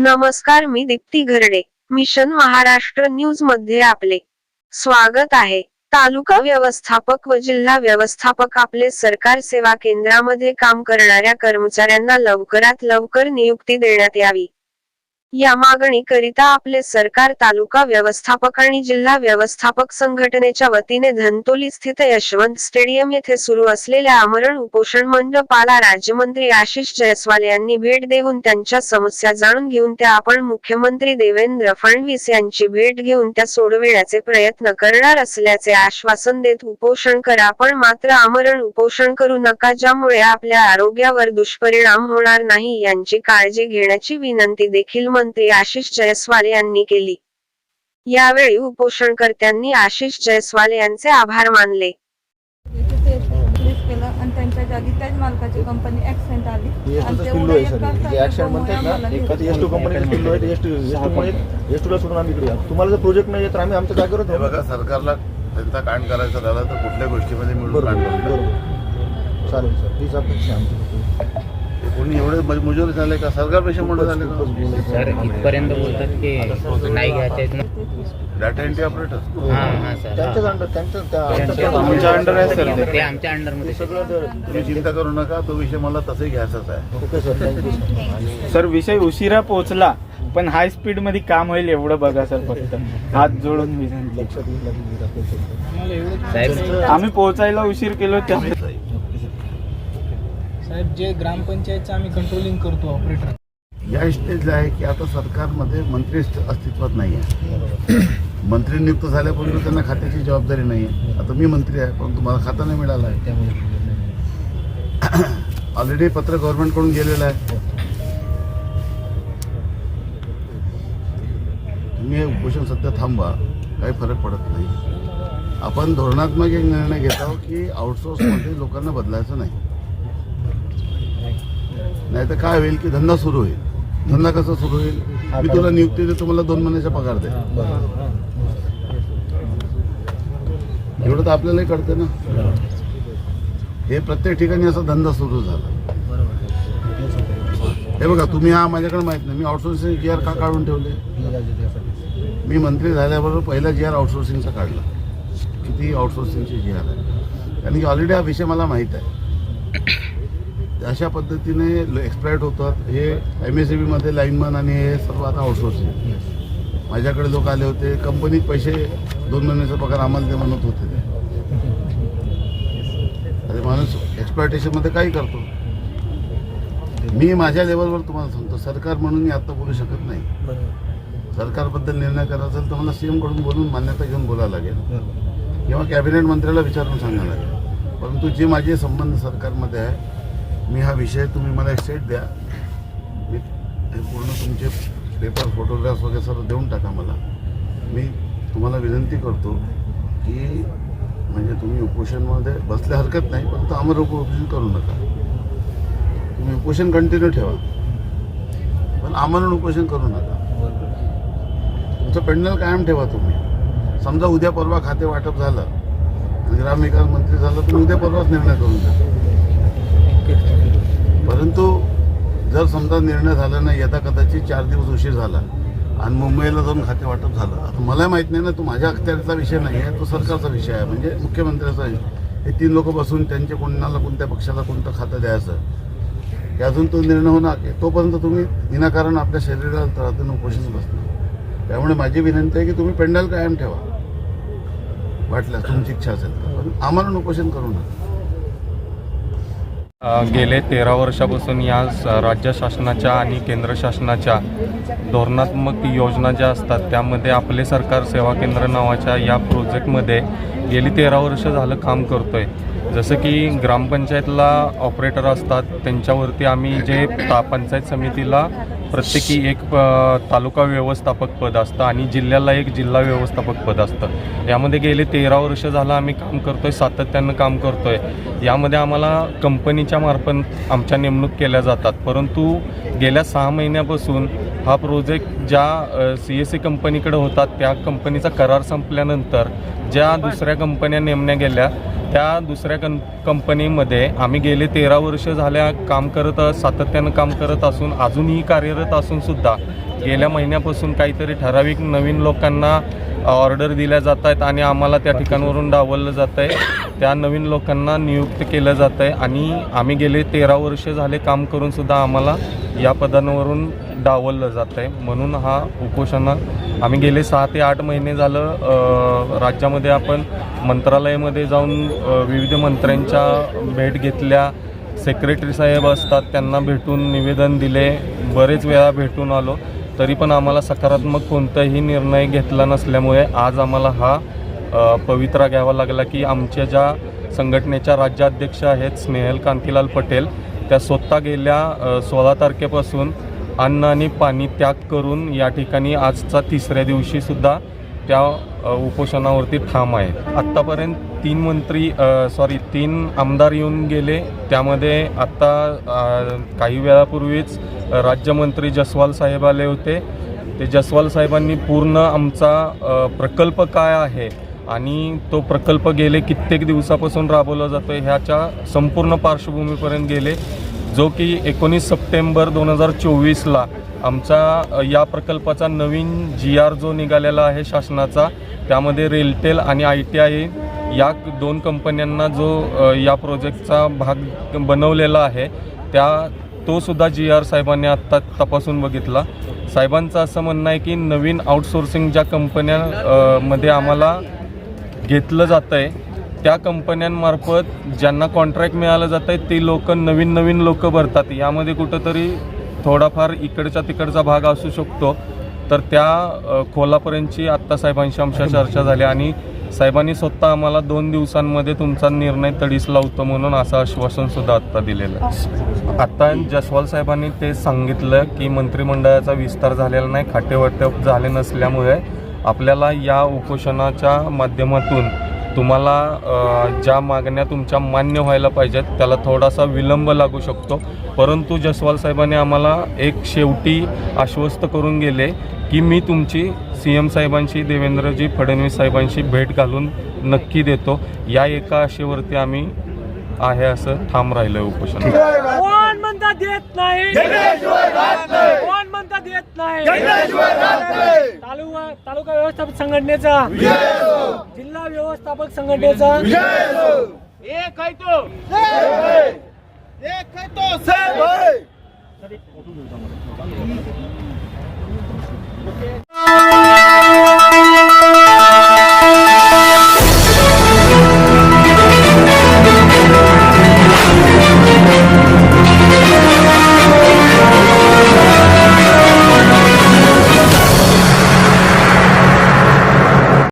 नमस्कार मी दीप्ती घरडे मिशन महाराष्ट्र न्यूजमध्ये आपले स्वागत आहे. तालुका व्यवस्थापक व जिल्हा व्यवस्थापक आपले सरकार सेवा केंद्रामध्ये काम करणाऱ्या कर्मचाऱ्यांना लवकरात लवकर नियुक्ती देण्यात यावी. या मागणीकरिता आपले सरकार तालुका व्यवस्थापक आणि जिल्हा व्यवस्थापक संघटनेच्या वतीने धनतोली स्थित यशवंत स्टेडियम येथे सुरू असलेल्या आमरण उपोषण मंडपाला राज्यमंत्री आशिष जयस्वाल यांनी भेट देऊन त्यांच्या समस्या जाणून घेऊन त्या आपण मुख्यमंत्री देवेंद्र फडणवीस यांची भेट घेऊन त्या सोडविण्याचे प्रयत्न करणार असल्याचे आश्वासन देत उपोषण करा. पण मात्र आमरण उपोषण करू नका ज्यामुळे आपल्या आरोग्यावर दुष्परिणाम होणार नाही यांची काळजी घेण्याची विनंती देखील मंत्री आशिष जयस्वाल यांनी केली. यावेळी उपोषणकर्त्यांनी आशिष जयस्वाल यांचे आभार मानले. आणि त्यांच्या जागी त्याच मालकाची कंपनी आली. आणि ते. तुम्हाला जर प्रोजेक्ट नाही तर आम्ही आमच्या जागेवर थांबू. बघा सरकारला त्यांचा कांड करायचा झाला तर कुठल्या गोष्टीमध्ये मिळून चालेल सर हीच अपेक्षा आमची. कोणी एवढे मज- मुजोर झाले का? सरकारपेक्षा मोठे झाले का. सर इथपर्यंत बोलतात की नाही घ्यायचे. डाटा एंट्री ऑपरेटर हा हा सर. त्यांच्याच अंडर त्यांच्या त्या- अंडर आहे सर. ते. ते आमच्या अंडरमध्ये सगळं ते- तुम्ही चिंता करू नका तो विषय मला तसंही घ्यायचाच आहे. Okay sir. Thank you sir आणि सर विषय उशिरा पोहोचला पण हाय स्पीडमध्ये काम होईल एवढं बघा सर फक्त. हात जोडून विनंती. लक्षात येईल लागेल मी दाखवेल सर. साहेब आम्ही पोहोचायला उशीर केलो त्या साहेब. जे ग्रामपंचायतचं आम्ही कंट्रोलिंग करतो ऑपरेटर या स्टेजला आहे की आता सरकारमध्ये मंत्री अस्तित्वात नाही आहे. मंत्री नियुक्त झाल्यापासून त्यांना खात्याची जबाबदारी नाही आहे. आता मी मंत्री आहे परंतु मला खाता नाही मिळाला आहे. ऑलरेडी पत्र गव्हर्नमेंटकडून गेलेलं आहे. तुम्ही हे उपोषण सध्या थांबवा काही फरक पडत नाही. आपण धोरणात्मक एक निर्णय घेत आहोत की आउटसोर्समध्ये लोकांना बदलायचं नाही. नाही तर काय होईल की धंदा सुरू होईल. धंदा कसा सुरू होईल? मी तुला नियुक्ती देतो मला दोन महिन्याचा पगार दे. एवढं तर आपल्यालाही कळतं ना. हे प्रत्येक ठिकाणी असा धंदा सुरू झाला. हे बघा तुम्ही हा माझ्याकडे माहीत नाही. मी आउटसोर्सिंग जी आर का काढून ठेवले? मी मंत्री झाल्याबरोबर पहिला जी आर आउटसोर्सिंगचा काढला. किती आउटसोर्सिंगची जी आर आहे. कारण की ऑलरेडी हा विषय मला माहीत आहे. अशा पद्धतीने एक्सपायर्ड होतात. हे एम एस सी बीमध्ये लाईनमन आणि हे सर्व आता आउटसोर्सिंग माझ्याकडे लोक आले होते. कंपनीत पैसे दोन महिन्याचा पगार आम्हाला ते म्हणत होते. ते अरे माणूस एक्सप्लॉयटेशनमध्ये काही करतो. मी माझ्या लेवलवर तुम्हाला सांगतो. सरकार म्हणून मी आत्ता बोलू शकत नाही. सरकारबद्दल निर्णय करायचा असेल तर मला सी कडून बोलून मान्यता घेऊन बोलावं लागेल. किंवा कॅबिनेट मंत्र्याला विचारून सांगावं लागेल. परंतु जे माझे संबंध सरकारमध्ये आहे मी हा विषय तुम्ही मला एक सेट द्या. मी हे पूर्ण तुमचे पेपर फोटोग्राफ्स वगैरे सर्व देऊन टाका मला. मी तुम्हाला विनंती करतो की म्हणजे तुम्ही उपोषणमध्ये बसल्या हरकत नाही परंतु आम्हाला उपोषण करू नका. तुम्ही उपोषण कंटिन्यू ठेवा. पण आमरण उपोषण करू नका. तुमचं पेंडल कायम ठेवा तुम्ही. समजा उद्या परवा खाते वाटप झालं आणि ग्रामविकास मंत्री झालं तर उद्या परवाच निर्णय करून द्या. परंतु जर समजा निर्णय झाला नाही येता कदाचित चार दिवस उशीर झाला आणि मुंबईला जाऊन खाते वाटप झालं आता मला माहीत नाही ना तो माझ्या अखत्यारीचा विषय नाही आहे तो सरकारचा विषय आहे म्हणजे मुख्यमंत्र्याचा हे तीन लोक बसून त्यांचे कोणाला कोणत्या पक्षाला कोणतं खातं द्यायचं यातून अजून तो निर्णय होणार की तोपर्यंत तुम्ही विनाकारण आपल्या शरीराला त्रातून उपोषण बसणार. त्यामुळे माझी विनंती आहे की तुम्ही पेंडल कायम ठेवा. वाटल्यास तुमची इच्छा असेल तर. पण आम्हाला उपोषण करू नका. गेले तेरा वर्षापासून या स- राज्य शासनाच्या आणि केंद्र शासनाच्या धोरणात्मक योजना ज्या असतात त्यामध्ये आपले सरकार सेवा केंद्र नावाच्या या प्रोजेक्टमध्ये गेली तेरा वर्ष झालं काम करतोय. जसं की ग्रामपंचायतला ऑपरेटर असतात त्यांच्यावरती आम्ही जे ता पंचायत समितीला प्रत्येकी एक प- तालुका व्यवस्थापक पद असतं आणि जिल्ह्याला एक जिल्हा व्यवस्थापक पद असतं. यामध्ये गेले तेरा वर्ष झालं आम्ही काम करतोय सातत्यानं काम करतोय. यामध्ये आम्हाला कंपनीच्या मार्फत आमच्या नेमणूक केल्या जातात. परंतु गेल्या सहा महिन्यापासून हा प्रोजेक्ट ज्या सी एस सी कंपनीकडे होता त्या कंपनीचा करार संपल्यानंतर ज्या दुसऱ्या कंपन्या नेमण्या गेल्या त्या दुसऱ्या कं कंपनीमध्ये आम्ही गेले तेरा वर्ष झाल्या काम करत सातत्यानं काम करत असून अजूनही कार्यरत असूनसुद्धा गेल्या महिन्यापासून काहीतरी ठराविक नवीन लोकांना ऑर्डर दिल्या जात आहेत आणि आम्हाला त्या ठिकाणावरून डावललं जात आहे त्या नवीन लोकांना नियुक्त केलं जात आहे आणि आम्ही गेले तेरा वर्ष झाले काम करूनसुद्धा आम्हाला या पदांवरून डावललं जात आहे म्हणून हा उपोषणा आम्ही गेले सहा ते आठ महिने झालं राज्यामध्ये आपण मंत्रालयामध्ये जाऊन विविध मंत्र्यांच्या भेट घेतल्या. सेक्रेटरी साहेब असतात त्यांना भेटून निवेदन दिले. बरेच वेळा भेटून आलो. तरी पण आम्हाला सकारात्मक कोणताही निर्णय घेतला नसल्यामुळे आज आम्हाला हा पवित्रा घ्यावा लागला की आमच्या ज्या संघटनेच्या राज्याध्यक्ष आहेत स्नेहल कांतीलाल पटेल त्या स्वतः गेल्या सोळा तारखेपासून अन्न आणि पाणी त्याग करून या ठिकाणी आजचा तिसऱ्या दिवशीसुद्धा त्या उपोषणावरती ठाम आहेत आत्तापर्यंत तीन मंत्री सॉरी तीन आमदार येऊन गेले. त्यामध्ये आत्ता काही वेळापूर्वीच राज्यमंत्री जसवाल साहेब आले होते. ते जसवाल साहेबांनी पूर्ण आमचा प्रकल्प काय आहे आणि तो प्रकल्प गेले कित्येक दिवसापासून राबवला जातो आहे ह्याच्या संपूर्ण पार्श्वभूमीपर्यंत गेले. जो की एकोणीस सप्टेंबर दोन हजार चोवीसला आमचा या प्रकल्पाचा नवीन जी आर जो निघालेला आहे शासनाचा त्यामध्ये रेलटेल आणि आय टी आय या दोन कंपन्यांना जो या प्रोजेक्टचा भाग बनवलेला आहे त्या तो सुद्धा जी आर साहेबांनी आत्ता तपासून बघितला. साहेबांचं असं म्हणणं आहे की नवीन आउटसोर्सिंग ज्या कंपन्या मध्ये आम्हाला घेतलं जातं आहे त्या कंपन्यांमार्फत ज्यांना कॉन्ट्रॅक्ट मिळालं जातं आहे ते लोक नवीन नवीन लोक भरतात. यामध्ये कुठंतरी थोडाफार इकडचा तिकडचा भाग असू शकतो. तर त्या खोलापर्यंतची आत्ता साहेबांशी आमच्या चर्चा झाली आणि साहेबांनी स्वतः आम्हाला दोन दिवसांमध्ये तुमचा निर्णय तडीस लावतो म्हणून असं आश्वासन सुद्धा आत्ता दिलेलं आहे. आता जसवाल साहेबांनी ते सांगितलं की मंत्रिमंडळाचा विस्तार झालेला नाही खातेवाटप झाले नसल्यामुळे आपल्याला या उपोषणाच्या माध्यमातून तुम्हाला ज्या मागण्या तुमच्या मान्य व्हायला पाहिजेत त्याला थोडासा विलंब लागू शकतो परंतु जसवाल साहेबांनी आम्हाला एक शेवटी आश्वस्त करून गेले की मी तुमची सी एम साहेबांशी देवेंद्रजी फडणवीस साहेबांशी भेट घालून नक्की देतो या एका आशेवरती आम्ही आहे असं ठाम राहिलं उपोषण कोण म्हणता देत नाही कोण म्हणता देत नाही तालुका तालुका व्यवस्थापक संघटनेचा जिल्हा व्यवस्थापक संघटनेचा. एक है एक है तो. है